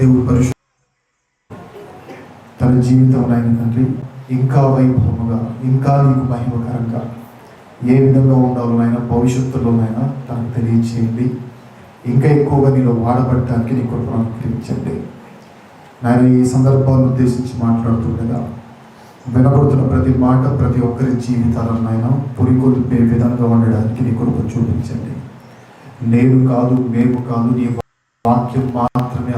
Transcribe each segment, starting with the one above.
దేవుడు పరిశు తన జీవితం ఆయన తండ్రి ఇంకా వైభవముగా ఇంకా నీకు మహిమకరంగా ఏ విధంగా ఉండాలో నాయన భవిష్యత్తులోనైనా తనకు తెలియచేయండి. ఇంకా ఎక్కువగా నీలో వాడబడటానికి నీ కృపను అనుగ్రహించండి. నాయన ఈ సందర్భాలను ఉద్దేశించి మాట్లాడుతుండగా వినబడుతున్న ప్రతి మాట ప్రతి ఒక్కరి జీవితాలను నాయన పురికొల్పే విధంగా ఉండడానికి నీ కృప చూపించండి. నేను కాదు మేము కాదు నీ వాక్యం మాత్రమే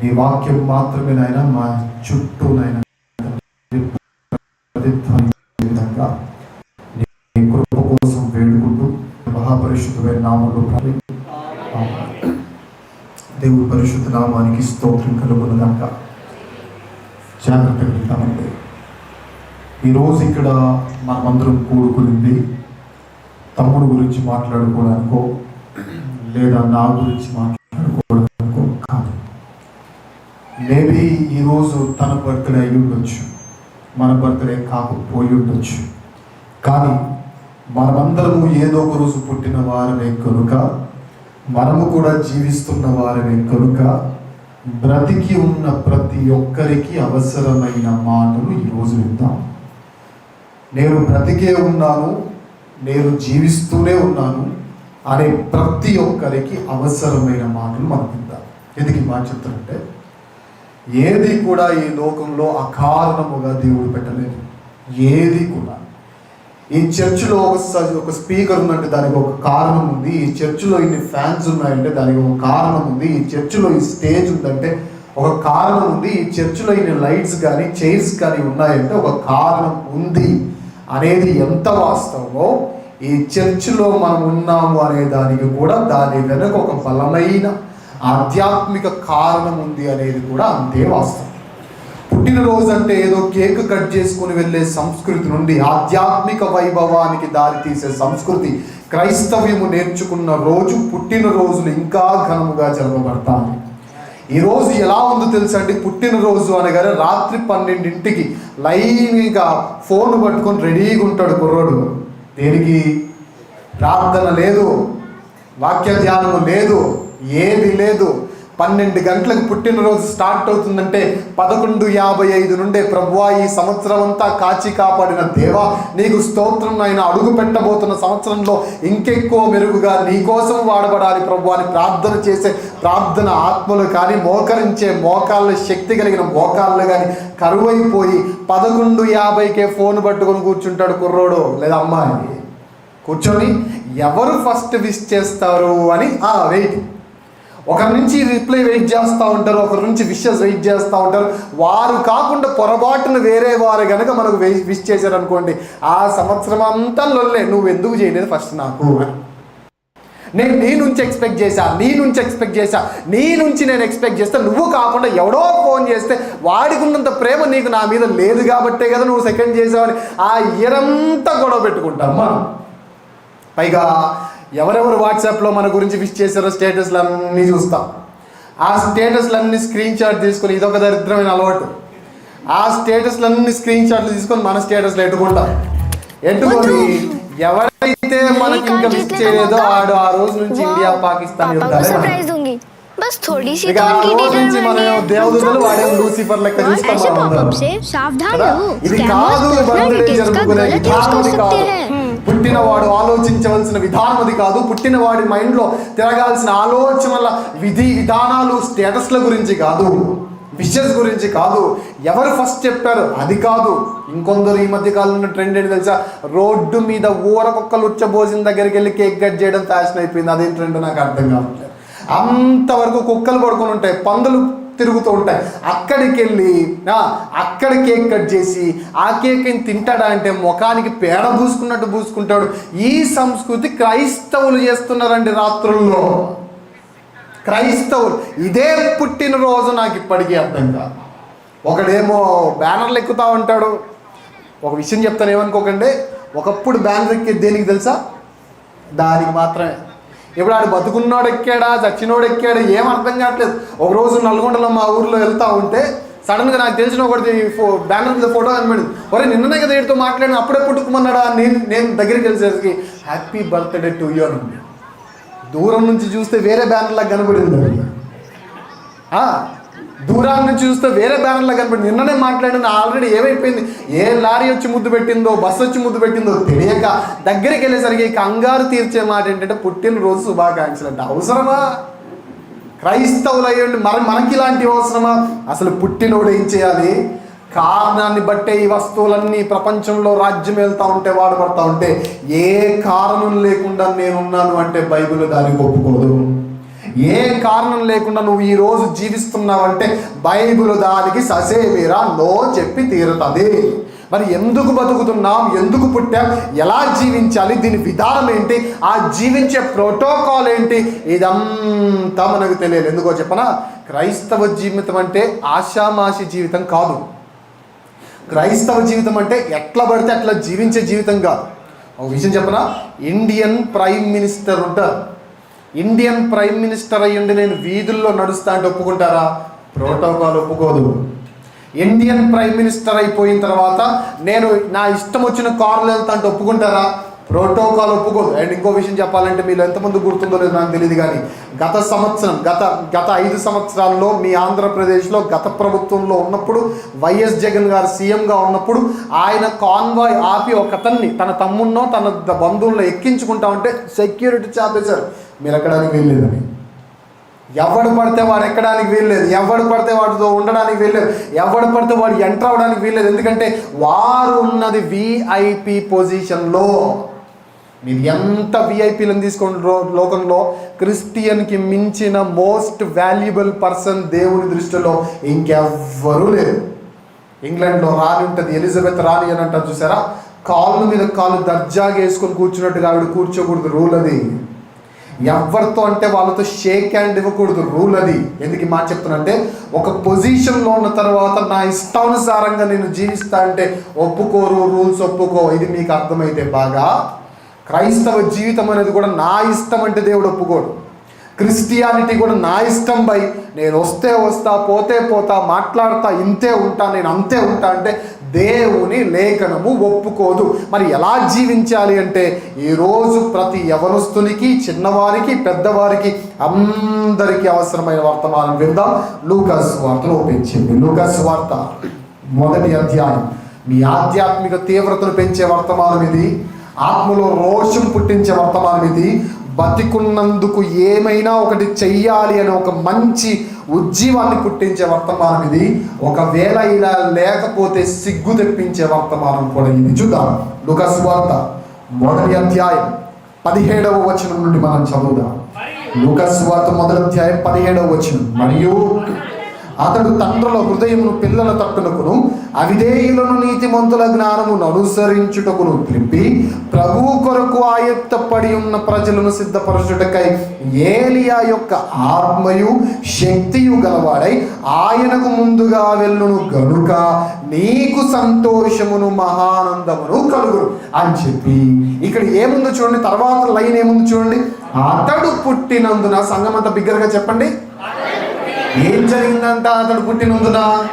నీ వాక్యం మాత్రమే నాయన మా చుట్టూ నాయన. విధంగా నీ కృప కోసం వేడుకుంటూ మహాపరిశుద్ధమైన నామంలో ప్రార్థి- దేవుడి పరిశుద్ధ నామానికి స్తోత్రం కలుగునగాక. జాగ్రత్త వింటామండి ఈరోజు ఇక్కడ మనమందరం కూడుకునింది తమ్ముడు గురించి మాట్లాడుకోవడానికో లేదా నా గురించి మాట్లాడుకోవడానికో బర్త్డే అయి ఉండొచ్చు. మన బర్త్డే కాకపోయి ఉండొచ్చు. కానీ మనమందరము ఏదో ఒక రోజు పుట్టిన వారమే కనుక మనము కూడా జీవిస్తున్న వారమే కనుక బ్రతికి ఉన్న ప్రతి ఒక్కరికి అవసరమైన మాటలు ఈరోజు విందాం. నేను బ్రతికే ఉన్నాను నేను జీవిస్తూనే ఉన్నాను అనే ప్రతి ఒక్కరికి అవసరమైన మాటలు మనం విందాం. ఎందుకు ఈ మాట చెప్తానంటే ఏది కూడా ఈ లోకంలో అకారణముగా దేవుడు పెట్టలేదు. ఏది కూడా. ఈ చర్చిలో ఒక ఒక స్పీకర్ ఉందంటే దానికి ఒక కారణం ఉంది. ఈ చర్చిలో ఇన్ని ఫ్యాన్స్ ఉన్నాయంటే దానికి ఒక కారణం ఉంది. ఈ చర్చిలో ఈ స్టేజ్ ఉందంటే ఒక కారణం ఉంది. ఈ చర్చిలో ఇన్ని లైట్స్ కానీ చైర్స్ కానీ ఉన్నాయంటే ఒక కారణం ఉంది అనేది ఎంత వాస్తవమో ఈ చర్చిలో మనం ఉన్నాము అనే దానికి కూడా దాని వెనుక ఒక బలమైన ఆధ్యాత్మిక కారణం ఉంది అనేది కూడా అంతే వాస్తవం. పుట్టినరోజు అంటే ఏదో కేక్ కట్ చేసుకుని వెళ్ళే సంస్కృతి నుండి ఆధ్యాత్మిక వైభవానికి దారితీసే సంస్కృతి క్రైస్తవ్యము నేర్చుకున్న రోజు పుట్టినరోజులు ఇంకా ఘనముగా జరగబడతాయి ఈరోజు ఎలా ఉందో తెలుసండి పుట్టినరోజు అనగానే రాత్రి పన్నెండింటికి లైన్గా ఫోన్ పట్టుకొని రెడీగా ఉంటాడు కుర్రోడు. దేనికి? ప్రార్థన లేదు వాక్య ధ్యానం లేదు ఏది లేదు. పన్నెండు గంటలకు పుట్టినరోజు స్టార్ట్ అవుతుందంటే పదకొండు యాభై ఐదు నుండే ప్రభువా ఈ సంవత్సరం అంతా కాచి కాపాడిన దేవా నీకు స్తోత్రం ఆయన అడుగు పెట్టబోతున్న సంవత్సరంలో ఇంకెక్కువ మెరుగుగా నీకోసం వాడబడాలి ప్రభు అని ప్రార్థన చేసే ప్రార్థన ఆత్మలు కానీ మోకరించే మోకాళ్ళ శక్తి కలిగిన మోకాళ్ళు కానీ కరువైపోయి పదకొండు యాభైకే ఫోన్ పట్టుకొని కూర్చుంటాడు కుర్రోడు లేదా అమ్మాయి. కూర్చొని ఎవరు ఫస్ట్ విష్ చేస్తారు అని ఆ వెయిట్ ఒకరి నుంచి రిప్లై వెయిట్ చేస్తూ ఉంటారు ఒకరి నుంచి విషెస్ వెయిట్ చేస్తూ ఉంటారు. వారు కాకుండా పొరపాటున వేరే వారు కనుక మనకు విష్ చేశారనుకోండి ఆ సంవత్సరం అంతా లొల్లే నువ్వు ఎందుకు చేయలేదు ఫస్ట్ నాకు? నేను నీ నుంచి ఎక్స్పెక్ట్ చేశా నీ నుంచి ఎక్స్పెక్ట్ చేశా నీ నుంచి నేను ఎక్స్పెక్ట్ చేస్తే నువ్వు కాకుండా ఎవడో ఫోన్ చేస్తే వాడికి ఉన్నంత ప్రేమ నీకు నా మీద లేదు కాబట్టే కదా నువ్వు సెకండ్ చేసావని ఆ ఇయరంతా గొడవ పెట్టుకుంటాం. మనం పైగా ఎవరెవరు వాట్సాప్లో మన గురించి విష్ చేశారో స్టేటస్లు అన్నీ చూస్తాం ఆ స్టేటస్లన్నీ స్క్రీన్ షాట్ తీసుకొని ఇదొక దరిద్రమైన అలవాటు ఆ స్టేటస్లన్నీ స్క్రీన్ షాట్లు తీసుకొని మన స్టేటస్లో ఎట్టుకుంటాం ఎట్టుకొని ఎవరైతే మనకి ఇంకా విష్ చేయలేదో ఆడు ఆ రోజు నుంచి ఇండియా పాకిస్తాన్ पापा को యుద్ధాలే सरप्राइज दूंगी बस थोड़ी सी ఇక तो ఆ उनकी రోజు डिटेल నుంచి మనం भरनी है దేవదూతలు వాడే లూసిఫర్ లెక్క చూస్తాం ऐसे మనం पॉपअप అందరం. से सावधान కదా? रहो ఇది स्कैमर्स కాదు पर्सनल బర్త్డే डिटेल्स का జరుపుకునే गलत यूज విధానం कर అది सकते కాదు हैं పుట్టినవాడు ఆలోచించవలసిన విధానం అది కాదు. పుట్టినవాడి మైండ్లో తిరగాల్సిన ఆలోచనల విధి విధానాలు స్టేటస్ల గురించి కాదు. విషెస్ గురించి కాదు. ఎవరు ఫస్ట్ చెప్పారు? అది కాదు. ఇంకొందరు ఈ మధ్య కాలంలో ట్రెండ్ ఏంటి తెలుసా? రోడ్డు మీద ఊరకొక్కలు ఉచ్చబోసిన దగ్గరికి వెళ్ళి కేక్ కట్ చేయడం ఫ్యాషన్ అయిపోయింది. అదేం ట్రెండ్ నాకు అర్థం కావట్లేదు. అంతవరకు కుక్కలు పడుకొని ఉంటాయి. పందులు తిరుగుతూ ఉంటాయి. అక్కడికి వెళ్ళి అక్కడ కేక్ కట్ చేసి ఆ కేక్ తింటాడా అంటే ముఖానికి పేడ పూసుకున్నట్టు పూసుకుంటాడు. ఈ సంస్కృతి క్రైస్తవులు చేస్తున్నారండి రాత్రుల్లో. క్రైస్తవులు. ఇదే పుట్టినరోజు నాకు ఇప్పటికీ అర్థం కాదు. ఒకడేమో బ్యానర్లు ఎక్కుతా ఉంటాడు. ఒక విషయం చెప్తాను ఏమనుకోకండి. ఒకప్పుడు బ్యానర్ ఎక్కేది దేనికి తెలుసా? దానికి మాత్రమే. ఇప్పుడు ఆడు బతుకున్నాడు ఎక్కాడా చచ్చినోడు ఎక్కాడు ఏం అర్థం కావట్లేదు. ఒక రోజు నల్గొండలో మా ఊర్లో వెళ్తా ఉంటే సడన్గా నాకు తెలిసిన ఒకటి ఫో బ్యానర్ మీద ఫోటో కనబడింది ఒరే నిన్ననే కదా వీటితో మాట్లాడిన అప్పుడే పుట్టుకుమన్నాడా నేను నేను దగ్గరికి వెళ్ళేసరికి హ్యాపీ బర్త్డే టు యూ అని దూరం నుంచి చూస్తే వేరే బ్యానర్ లాగా కనబడింది దూరాన్ని నుంచి చూస్తే వేరే బ్యానర్లో కనపడి నిన్ననే మాట్లాడిన ఆల్రెడీ ఏమైపోయింది? ఏ లారీ వచ్చి ముద్దు పెట్టిందో బస్సు వచ్చి ముద్దు పెట్టిందో తెలియక దగ్గరికి వెళ్ళేసరికి కంగారు తీర్చే మాట ఏంటంటే పుట్టినరోజు శుభాకాంక్షలు అంటే అవసరమా? క్రైస్తవులు అయ్యండి మరి మనకి ఇలాంటి అవసరమా? అసలు పుట్టినోడు ఏం చేయాలి? కారణాన్ని బట్టే ఈ వస్తువులన్నీ ప్రపంచంలో రాజ్యం వెళ్తూ ఉంటే వాడబడతా ఉంటే ఏ కారణం లేకుండా నేనున్నాను అంటే బైబిల్ దానికి ఒప్పుకోదు. ఏ కారణం లేకుండా నువ్వు ఈ రోజు జీవిస్తున్నావంటే బైబిల్ దానికి ససేమిరా నో చెప్పి తీరుతుంది. మరి ఎందుకు బతుకుతున్నాం? ఎందుకు పుట్టాం? ఎలా జీవించాలి? దీని విధానం ఏంటి? ఆ జీవించే ప్రోటోకాల్ ఏంటి? ఇదంతా మనకు తెలియదు ఎందుకో చెప్పనా? క్రైస్తవ జీవితం అంటే ఆషామాషి జీవితం కాదు. క్రైస్తవ జీవితం అంటే ఎట్లా పడితే అట్లా జీవించే జీవితం కాదు. ఒక విషయం చెప్పనా? ఇండియన్ ప్రైమ్ మినిస్టర్ ఉంటారు. ఇండియన్ ప్రైమ్ మినిస్టర్ అయ్యుండి నేను వీధుల్లో నడుస్తా అంటే ఒప్పుకుంటారా? ప్రోటోకాల్ ఒప్పుకోదు. ఇండియన్ ప్రైమ్ మినిస్టర్ అయిపోయిన తర్వాత నేను నా ఇష్టం వచ్చిన కారులో వెళ్తా అంటే ఒప్పుకుంటారా? ప్రోటోకాల్ ఒప్పుకోదు. అండ్ ఇంకో విషయం చెప్పాలంటే మీరు ఎంతమంది గుర్తుందో లేదో నాకు తెలియదు కానీ గత సంవత్సరం గత గత ఐదు సంవత్సరాల్లో మీ ఆంధ్రప్రదేశ్లో గత ప్రభుత్వంలో ఉన్నప్పుడు వైఎస్ జగన్ గారు సీఎంగా ఉన్నప్పుడు ఆయన కాన్వాయ్ ఆపి ఒక అతన్ని తన తమ్మున్నో తన బంధువుల్లో ఎక్కించుకుంటా ఉంటే సెక్యూరిటీ చాపేశారు. మీరు ఎక్కడానికి వెళ్ళలేదని ఎవడు పడితే వాడు ఎక్కడానికి వీల్లేదు. ఎవడు పడితే వాడితో ఉండడానికి వీల్లేదు. ఎవడు పడితే వాడు ఎంటర్ అవ్వడానికి వీల్లేదు. ఎందుకంటే వారు ఉన్నది విఐపి పొజిషన్లో మీరు ఎంత విఐపీలను తీసుకోండి రో- లోకంలో? క్రిస్టియన్కి మించిన మోస్ట్ వాల్యుబుల్ పర్సన్ దేవుని దృష్టిలో ఇంకెవ్వరూ లేరు. ఇంగ్లాండ్లో రాణి ఉంటుంది ఎలిజబెత్ రాణి అని అంటారు చూసారా? కాళ్ళు మీద కాళ్ళు దర్జాగా వేసుకొని కూర్చున్నట్టుగా ఆవిడ కూర్చోకూడదు రూల్ అది. ఎవరితో అంటే వాళ్ళతో షేక్ హ్యాండ్ ఇవ్వకూడదు రూల్ అది. ఎందుకు మా మాట చెప్తున్నంటే ఒక పొజిషన్లో ఉన్న తర్వాత నా ఇష్టానుసారంగా నేను జీవిస్తా అంటే ఒప్పుకోరు రూల్స్ ఒప్పుకో. ఇది మీకు అర్థమైతే బాగా క్రైస్తవ జీవితం అనేది కూడా నా ఇష్టం అంటే దేవుడు ఒప్పుకోడు. క్రిస్టియానిటీ కూడా నా ఇష్టం బై నేను వస్తే వస్తా పోతే పోతా మాట్లాడతా ఇంతే ఉంటా నేను అంతే ఉంటా అంటే దేవుని లేఖనము ఒప్పుకోదు. మరి ఎలా జీవించాలి అంటే ఈరోజు ప్రతి యవనస్తునికి చిన్నవారికి పెద్దవారికి అందరికీ అవసరమైన వర్తమానం విందాం. లూకస్ వార్తను ఒప్పించింది. లూకస్ వార్త మొదటి అధ్యాయం. మీ ఆధ్యాత్మిక తీవ్రతను పెంచే వర్తమానం ఇది. ఆత్మలో రోషం పుట్టించే వర్తమానం ఇది. బతికున్నందుకు ఏమైనా ఒకటి చెయ్యాలి అనే ఒక మంచి ఉజ్జీవాన్ని పుట్టించే వర్తమానం ఇది. ఒకవేళ ఇలా లేకపోతే సిగ్గు తెప్పించే వర్తమానం కూడా ఇది. చూద్దాం. లుకస్వార్త మొదటి అధ్యాయం పదిహేడవ వచనం నుండి మనం చదువుదాం. లుకస్వార్త మొదటి అధ్యాయం పదిహేడవ వచనం. మరియు అతడు తండ్రుల హృదయమును పిల్లల తట్టునకును అవిధేయులను నీతిమంతుల జ్ఞానమును అనుసరించుటకును త్రిప్పి ప్రభు కొరకు ఆయత్తపడి ఉన్న ప్రజలను సిద్ధపరచుటకై ఏలియా యొక్క ఆత్మయు శక్తియు గలవాడై ఆయనకు ముందుగా వెళ్ళును గనుక నీకు సంతోషమును మహానందమును కలుగును అని చెప్పి. ఇక్కడ ఏముందో చూడండి తర్వాత లైన్ ఏముంది చూడండి. అతడు పుట్టినందున సంఘం బిగ్గరగా చెప్పండి. ఏం జరిగిందంట అతడు పుట్టినందున?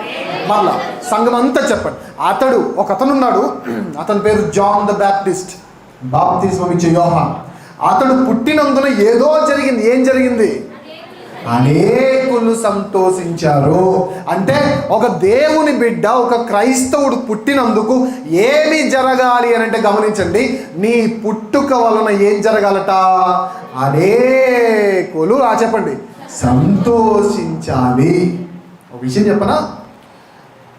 మళ్ళా సంఘం అంతా చెప్పండి. అతడు ఒక అతను ఉన్నాడు అతని పేరు జాన్ ద బ్యాప్టిస్ట్ బాప్తి ఇచ్చే యోహాన్. అతడు పుట్టినందున ఏదో జరిగింది. ఏం జరిగింది? అనేకులు సంతోషించారు. అంటే ఒక దేవుని బిడ్డ ఒక క్రైస్తవుడు పుట్టినందుకు ఏమి జరగాలి అని అంటే గమనించండి. నీ పుట్టుక వలన ఏం జరగాలట? అనేకులు. ఆ చెప్పండి. సంతోషించాలి. ఒక విషయం చెప్పనా?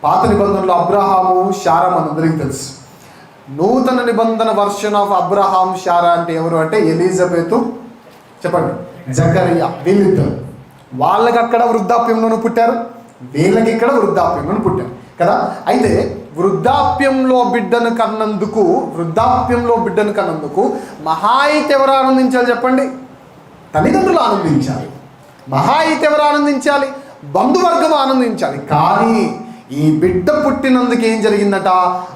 పాత నిబంధనలో అబ్రహాము శారా మనందరికీ తెలుసు. నూతన నిబంధన వర్షన్ ఆఫ్ అబ్రహాం శారా అంటే ఎవరు అంటే ఎలిజబెత్ చెప్పండి జకరియా వీళ్ళిద్దరు. వాళ్ళకి అక్కడ వృద్ధాప్యంలోనూ పుట్టారు వీళ్ళకి ఇక్కడ వృద్ధాప్యంలోనూ పుట్టారు కదా? అయితే వృద్ధాప్యంలో బిడ్డను కన్నందుకు వృద్ధాప్యంలో బిడ్డను కన్నందుకు మహా అయితే ఎవరు ఆనందించాలి చెప్పండి? తల్లిదండ్రులు ఆనందించాలి. మహా అయితే ఎవరు ఆనందించాలి బంధువర్గం ఆనందించాలి. కానీ ఈ బిడ్డ పుట్టినందుకు ఏం జరిగిందట?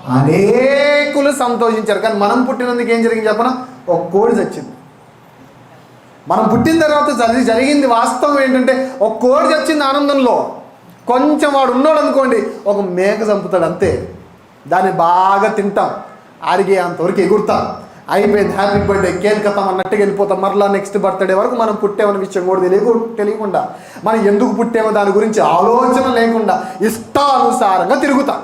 అనేకులు సంతోషించారు. కానీ మనం పుట్టినందుకు ఏం జరిగింది చెప్పన? ఒక కోడి చచ్చింది. మనం పుట్టిన తర్వాత చదివి జరిగింది వాస్తవం ఏంటంటే ఒక కోడి చచ్చింది ఆనందంలో. కొంచెం వాడు ఉన్నాడు అనుకోండి ఒక మేక చంపుతాడు అంతే. దాన్ని బాగా తింటాం. అరిగే అంతవరకు ఎగురుతాం. అయిపోయింది. హ్యాపీ బర్త్డే కేక్ కథం అన్నట్టుగా వెళ్ళిపోతాం. మరలా నెక్స్ట్ బర్త్డే వరకు మనం పుట్టామని విషయం కూడా తెలియకు తెలియకుండా. మనం ఎందుకు పుట్టామో దాని గురించి ఆలోచన లేకుండా ఇష్టానుసారంగా తిరుగుతాం.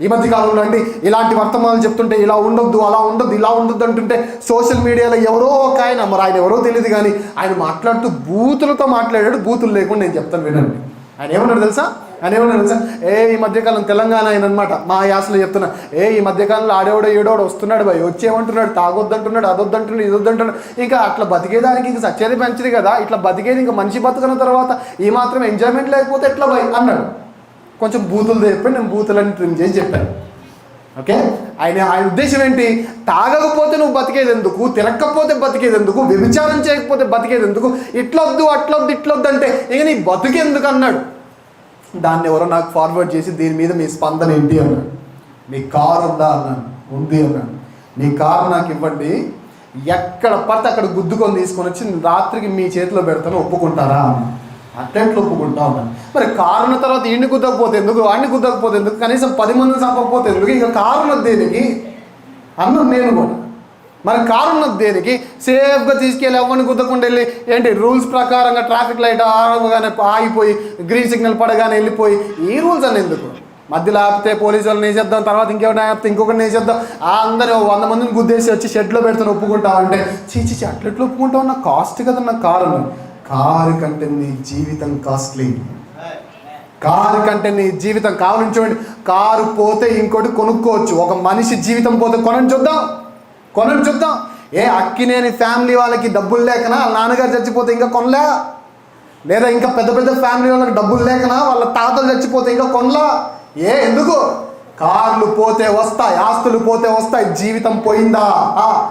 ఈ మధ్య కాలంలో అండి ఇలాంటి వర్తమానాలు చెప్తుంటే ఇలా ఉండొద్దు అలా ఉండొద్దు ఇలా ఉండొద్దు అంటుంటే సోషల్ మీడియాలో ఎవరో ఒక ఆయన మరి ఆయన ఎవరో తెలియదు కానీ ఆయన మాట్లాడుతూ బూతులతో మాట్లాడాడు బూతులు లేకుండా నేను చెప్తాను వినండి. ఆయన ఏమన్నాడు తెలుసా? అని ఏమన్నాడు తెలుసా? ఏ ఈ మధ్యకాలం తెలంగాణ ఆయన అనమాట మా యాసలో చెప్తున్నా. ఏ ఈ మధ్యకాలంలో ఆడేవాడు ఏడోడు వస్తున్నాడు భయ్ వచ్చేమంటున్నాడు తాగొద్దంటున్నాడు అదొద్దంటున్నాడు ఇదొద్దంటున్నాడు. ఇంకా అట్లా బతికేదానికి ఇంకా సచ్చేది మంచిది కదా ఇట్లా బతికేది ఇంకా మనిషి బతుకున్న తర్వాత ఈ మాత్రం ఎంజాయ్మెంట్ లేకపోతే ఎట్లా భయ్ అన్నాడు. కొంచెం బూతులు చెప్పి నేను బూతులని ట్రిమ్ చేసి చెప్పాను. ఓకే? ఆయన ఆయన ఉద్దేశం ఏంటి? తాగకపోతే నువ్వు బతికేది ఎందుకు? తిరగకపోతే బతికేది ఎందుకు? వ్యభిచారం చేయకపోతే బతికేది ఎందుకు? ఇట్లొద్దు అట్లొద్దు ఇట్లొద్దు అంటే ఇక నీ బతుకెందుకు అన్నాడు. దాన్ని ఎవరో నాకు ఫార్వర్డ్ చేసి దీని మీద మీ స్పందన ఏంటి అన్నాను మీ కారు ఉందా అన్నాను ఉంది అన్నాను మీ కారు నాకు ఇవ్వండి. ఎక్కడ పడితే అక్కడ గుద్దుకొని తీసుకొని వచ్చి రాత్రికి మీ చేతిలో పెడతాను ఒప్పుకుంటారా అటెంట్లు ఒప్పుకుంటా ఉన్నాను మరి కారున్న తర్వాత ఈయన్ని గుద్దకపోతే ఎందుకు? వాడిని గుద్దకపోతే ఎందుకు? కనీసం పది మందిని చంపకపోతే ఎందుకు? ఇక కారు దేనికి? అన్నాను నేను కూడా. మరి కారు ఉన్నది దేనికి? సేఫ్గా తీసుకెళ్ళి ఎవరిని గుద్దకుండా వెళ్ళి ఏంటి రూల్స్ ప్రకారంగా ట్రాఫిక్ లైట్ ఆగగానే ఆగిపోయి గ్రీన్ సిగ్నల్ పడగానే వెళ్ళిపోయి ఈ రూల్స్ అని ఎందుకు? మధ్యలో ఆపితే పోలీసు వాళ్ళని వేసేద్దాం తర్వాత ఇంకెవరిని ఆపితే ఇంకొకరిని వేసేద్దాం. అందరూ వంద మందిని గుద్దేసి వచ్చి షెడ్లో పెడతాను ఒప్పుకుంటావు అంటే చీచి చీ అట్లా ఎట్లా ఒప్పుకుంటావు నా కాస్ట్ కదా నా కారు కారు కంటే నీ జీవితం కాస్ట్లీ కారు కంటే నీ జీవితం కావాలని చూడండి. కారు పోతే ఇంకోటి కొనుక్కోవచ్చు. ఒక మనిషి జీవితం పోతే కొనని చూద్దాం. కొనని చూద్దాం ఏ అక్కినేని ఫ్యామిలీ వాళ్ళకి డబ్బులు లేకనా? వాళ్ళ నాన్నగారు చచ్చిపోతే ఇంకా కొనలే? లేదా ఇంకా పెద్ద పెద్ద ఫ్యామిలీ వాళ్ళకి డబ్బులు లేకనా? వాళ్ళ తాతలు చచ్చిపోతే ఇంకా కొనలా? ఏ ఎందుకు? కార్లు పోతే వస్తాయి ఆస్తులు పోతే వస్తాయి జీవితం పోయిందా? ఆ,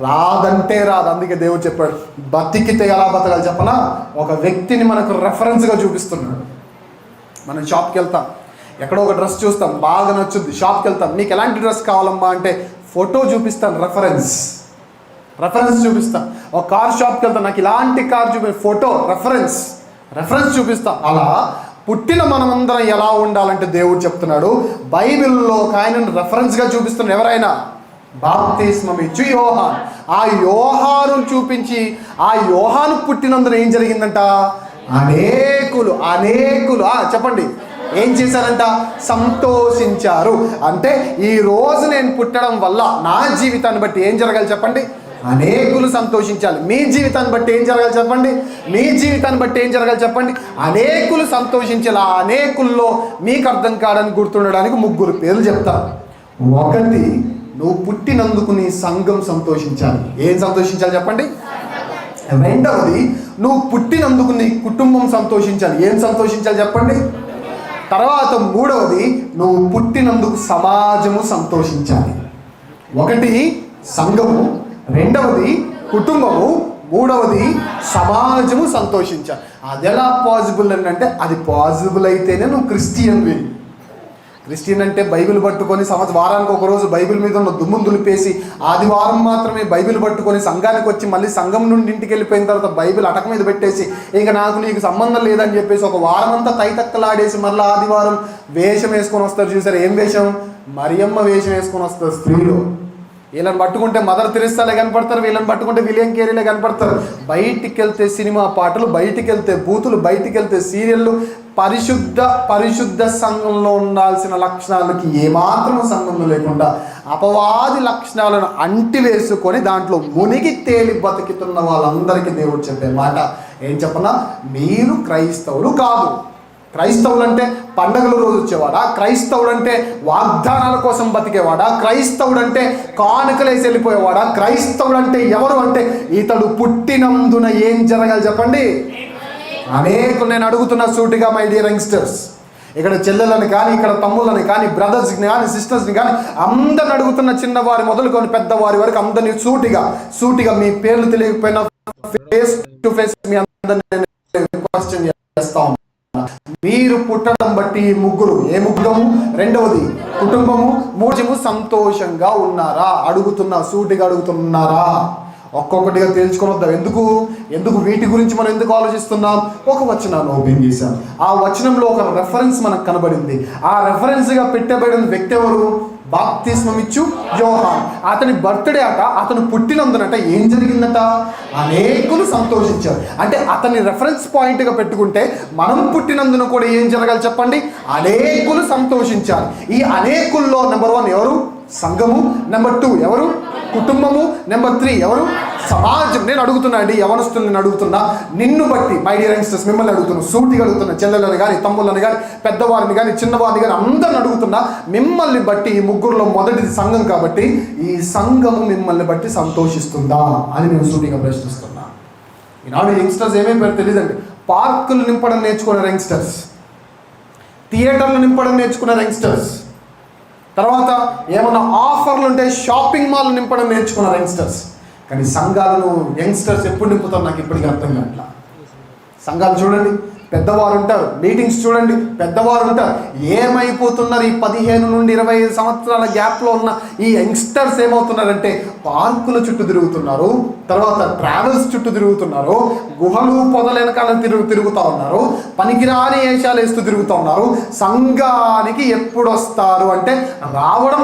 రాదంటే రాదు. అందుకే దేవుడు చెప్పాడు బతికితే ఎలా బతకాలి చెప్పనా? ఒక వ్యక్తిని మనకు రెఫరెన్స్గా చూపిస్తున్నాడు. మనం షాప్కి వెళ్తాం. ఎక్కడో ఒక డ్రెస్ చూస్తాం. బాగా నచ్చుద్ది. షాప్కి వెళ్తాం. నీకు ఎలాంటి డ్రెస్ కావాలమ్మా అంటే ఫోటో చూపిస్తాను రెఫరెన్స్ రెఫరెన్స్ చూపిస్తా. ఒక కార్ షాప్కి వెళ్తాను నాకు ఇలాంటి కార్ చూపి ఫోటో రెఫరెన్స్ రెఫరెన్స్ చూపిస్తా. అలా పుట్టిన మనమందరం ఎలా ఉండాలంటే దేవుడు చెప్తున్నాడు. బైబిల్లో ఒక ఆయనను రెఫరెన్స్గా చూపిస్తున్నాడు ఎవరైనా? బాప్తిస్మం ఇచ్చు యోహాన్. ఆ యోహాను చూపించి ఆ యోహాను పుట్టినందున ఏం జరిగిందంట? అనేకులు అనేకులు. చెప్పండి. ఏం చేశారంట? సంతోషించారు. అంటే ఈ రోజు నేను పుట్టడం వల్ల నా జీవితాన్ని బట్టి ఏం జరగాలి చెప్పండి? అనేకులు సంతోషించాలి. మీ జీవితాన్ని బట్టి ఏం జరగాలి చెప్పండి? మీ జీవితాన్ని బట్టి ఏం జరగాలి చెప్పండి? అనేకులు సంతోషించాలి ఆ అనేకుల్లో మీకు అర్థం కావడానికి గుర్తుండడానికి ముగ్గురు పేర్లు చెప్తాను ఒకటి నువ్వు పుట్టినందుకు నీ సంఘం సంతోషించాలి. ఏం సంతోషించాలి చెప్పండి? రెండవది నువ్వు పుట్టినందుకు నీ కుటుంబం సంతోషించాలి. ఏం సంతోషించాలి చెప్పండి? తర్వాత మూడవది నువ్వు పుట్టినందుకు సమాజము సంతోషించాలి. ఒకటి సంఘము. రెండవది కుటుంబము. మూడవది సమాజము సంతోషించాలి. అది ఎలా పాసిబుల్ అంటే అది పాసిబుల్ అయితేనే నువ్వు క్రిస్టియన్ విని క్రిస్టియన్ అంటే బైబిల్ పట్టుకొని సంవత్సరం వారానికి ఒక రోజు బైబిల్ మీద ఉన్న దుమ్మును దులిపేసి ఆదివారం మాత్రమే బైబిల్ పట్టుకొని సంఘానికి వచ్చి మళ్ళీ సంఘం నుండి ఇంటికి వెళ్ళిపోయిన తర్వాత బైబిల్ అటక మీద పెట్టేసి ఇంకా నాకు నీకు సంబంధం లేదని చెప్పేసి ఒక వారం అంతా తైతక్కలాడేసి మళ్ళీ ఆదివారం వేషం వేసుకొని వస్తారు చూసారు? ఏం వేషం? మరియమ్మ వేషం వేసుకొని వస్తారు స్త్రీలు. వీళ్ళని పట్టుకుంటే మదర్ తెరిస్తాలే కనపడతారు వీళ్ళని పట్టుకుంటే విలియం కేరీలే కనపడతారు. బయటికి వెళ్తే సినిమా పాటలు బయటికి వెళ్తే బూతులు బయటికి వెళ్తే సీరియళ్ళు. పరిశుద్ధ పరిశుద్ధ సంఘంలో ఉండాల్సిన లక్షణాలకి ఏమాత్రం సంబంధం లేకుండా అపవాది లక్షణాలను అంటివేసుకొని దాంట్లో మునిగి తేలి బతుకుతున్న వాళ్ళందరికీ దేవుడు చెప్పే మాట ఏం చెప్పనా? మీరు క్రైస్తవులు కాదు. క్రైస్తవులు అంటే పండగల రోజు వచ్చేవాడా? క్రైస్తవుడు అంటే వాగ్దానాల కోసం బతికేవాడా? క్రైస్తవుడు అంటే కానుకలేసి వెళ్ళిపోయేవాడా? క్రైస్తవుడు అంటే ఎవరు అంటే ఇతడు పుట్టినందున ఏం జరగాలి చెప్పండి? అనేకులు నేను అడుగుతున్న సూటిగా మై డియర్ యంగ్స్టర్స్ ఇక్కడ చెల్లెలను కానీ ఇక్కడ తమ్ముళ్ళని కానీ బ్రదర్స్ని కానీ సిస్టర్స్ని కానీ అందరిని అడుగుతున్న చిన్నవారి మొదలుకొని పెద్దవారి వరకు అందరినీ సూటిగా సూటిగా మీ పేర్లు తెలియకపోయినా ఫేస్ టు ఫేస్ మీ అందరిని క్వశ్చన్ చేస్తా ఉన్నాను. మీరు పుట్టడం బట్టి ముగ్గురు. ఏ ముగ్గురము? రెండవది కుటుంబము మూడము సంతోషంగా ఉన్నారా? అడుగుతున్నా సూటిగా అడుగుతున్నారా? ఒక్కొక్కటిగా తేల్చుకొని వద్దాం ఎందుకు? ఎందుకు వీటి గురించి మనం ఎందుకు ఆలోచిస్తున్నాం? ఒక వచనాన్ని ఓపెన్ చేశాం ఆ వచనంలో ఒక రెఫరెన్స్ మనకు కనబడింది. ఆ రెఫరెన్స్గా పెట్టబడిన వ్యక్తి ఎవరు? బాప్తిస్మమిచ్చు యోహాన్. అతని బర్త్డే అట అతను పుట్టినందునట ఏం జరిగిందట? అనేకులు సంతోషించారు. అంటే అతని రెఫరెన్స్ పాయింట్గా పెట్టుకుంటే మనం పుట్టినందున కూడా ఏం జరగాలి చెప్పండి? అనేకులు సంతోషించారు ఈ అనేకుల్లో నెంబర్ వన్ ఎవరు? సంఘము. నెంబర్ టూ ఎవరు? కుటుంబము. నెంబర్ త్రీ ఎవరు? సమాజం. నేను అడుగుతున్నా అండి యవనస్తులు నేను అడుగుతున్నా. నిన్ను బట్టి మై డియర్ యంగ్స్టర్స్ మిమ్మల్ని అడుగుతున్నా. సూటిగా అడుగుతున్నా. చెల్లెలని కానీ తమ్ముళ్ళని కానీ పెద్దవారిని కానీ చిన్నవారిని కానీ అందరిని అడుగుతున్నా. మిమ్మల్ని బట్టి ఈ ముగ్గురులో మొదటిది సంఘం కాబట్టి ఈ సంఘము మిమ్మల్ని బట్టి సంతోషిస్తుందా అని నేను సూటిగా ప్రశ్నిస్తున్నా. ఈనాడు యంగ్స్టర్స్ ఏమైపోయారు తెలియదండి పార్కులు నింపడం నేర్చుకున్న యంగ్స్టర్స్ థియేటర్లు నింపడం నేర్చుకున్న యంగ్స్టర్స్ తర్వాత ఏమన్నా ఆఫర్లు ఉంటే షాపింగ్ మాల్ నింపడం నేర్చుకున్నారు యంగ్స్టర్స్. కానీ సంఘాలను యంగ్స్టర్స్ ఎప్పుడు నింపుతారు నాకు ఇప్పటికీ అర్థం కావట్లా? సంఘాలు చూడండి. పెద్దవారు ఉంటారు మీటింగ్స్ చూడండి పెద్దవారు ఉంటారు ఏమైపోతున్నారు ఈ పదిహేను నుండి ఇరవై ఐదు సంవత్సరాల గ్యాప్లో ఉన్న ఈ యంగ్స్టర్స్ ఏమవుతున్నారంటే పార్కుల చుట్టూ తిరుగుతున్నారు తర్వాత ట్రావెల్స్ చుట్టూ తిరుగుతున్నారు గుహలు పొదల వెనకాల తిరుగు తిరుగుతూ ఉన్నారు పనికిరాని వేషాలు వేస్తూ తిరుగుతూ ఉన్నారు. సంఘానికి ఎప్పుడు వస్తారు అంటే రావడం